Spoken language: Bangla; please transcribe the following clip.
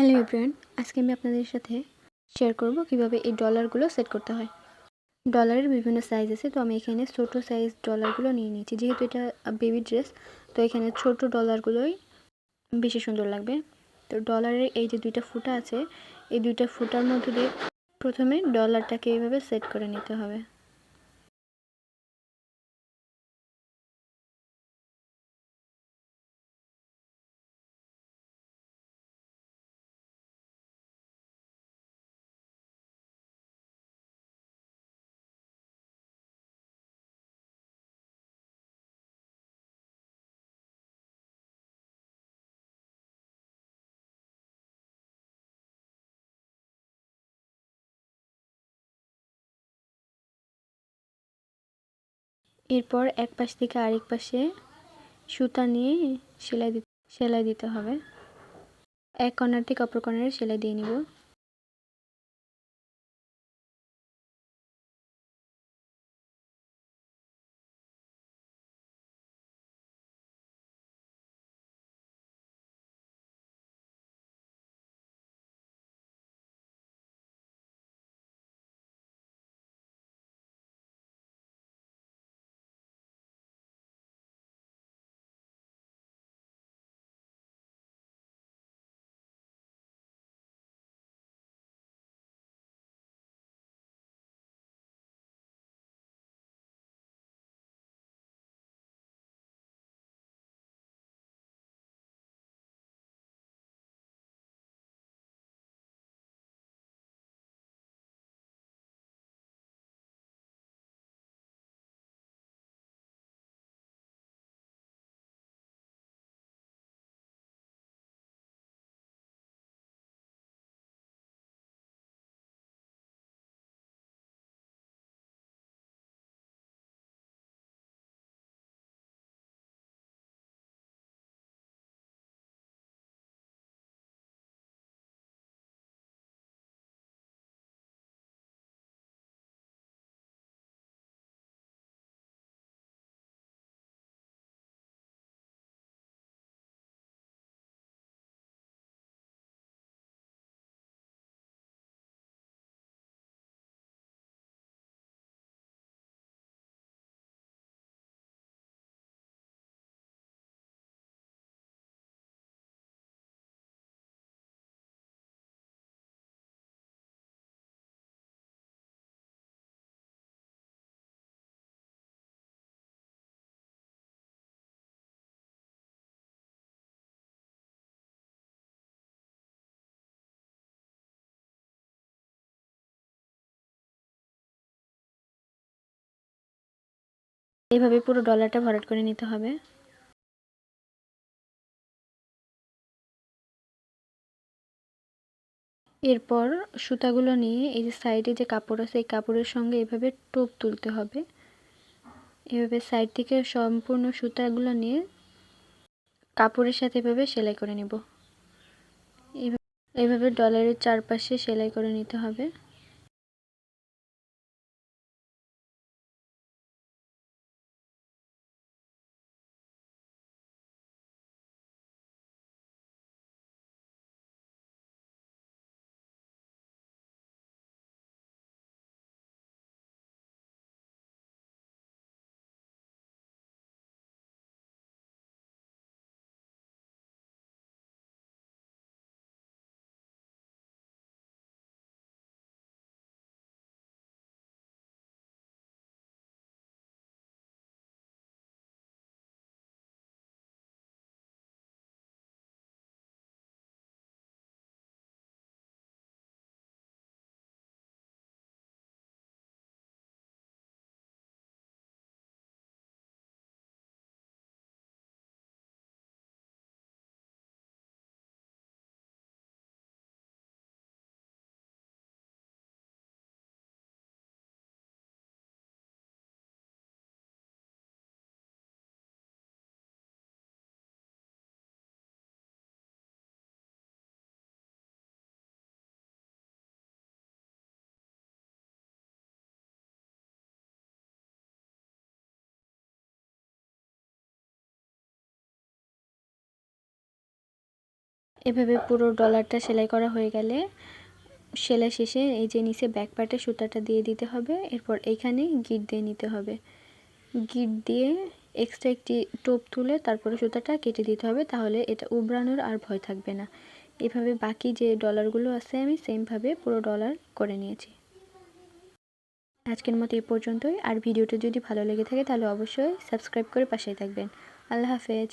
হ্যালো এভরিওয়ান আজকে আমি আপনাদের সাথে শেয়ার করব কীভাবে এই ডলারগুলো সেট করতে হয়। ডলারের বিভিন্ন সাইজ আছে, তো আমি এখানে ছোট সাইজ ডলারগুলো নিয়ে নিয়েছি। যেহেতু এটা বেবি ড্রেস তো এখানে ছোট ডলারগুলোই বেশি সুন্দর লাগবে। তো ডলারের এই যে দুইটা ফুটা আছে, এই দুইটা ফুটার মধ্যে দিয়ে প্রথমে ডলারটাকে এইভাবে সেট করে নিতে হবে। এরপর এক পাশ থেকে আরেক পাশে সুতা নিয়ে সেলাই দিতে সেলাই দিতে হবে। এক কর্নার থেকে অপর কর্নারে সেলাই দিয়ে নিব। এইভাবে পুরো ডলারটা ভরাট করে নিতে হবে। এরপর সুতাগুলো নিয়ে এই যে সাইডে যে কাপড় আছে, এই কাপড়ের সঙ্গে এভাবে টোপ তুলতে হবে। এভাবে সাইড থেকে সম্পূর্ণ সুতাগুলো নিয়ে কাপড়ের সাথে এভাবে সেলাই করে নিব। এভাবে ডলারের চারপাশে সেলাই করে নিতে হবে। এভাবে পুরো ডলারটা সেলাই করা হয়ে গেলে সেলাই শেষে এই যে নিচে ব্যাক পার্টে সুতাটা দিয়ে দিতে হবে। এরপর এইখানে গিট দিয়ে নিতে হবে। গিট দিয়ে এক্সট্রা একটি টোপ তুলে তারপরে সুতাটা কেটে দিতে হবে, তাহলে এটা উবড়ানোর আর ভয় থাকবে না। এভাবে বাকি যে ডলারগুলো আছে আমি সেমভাবে পুরো ডলার করে নিয়েছি। আজকের মতো এই পর্যন্তই। আর ভিডিওটা যদি ভালো লেগে থাকে তাহলে অবশ্যই সাবস্ক্রাইব করে পাশেই থাকবেন। আল্লাহ হাফেজ।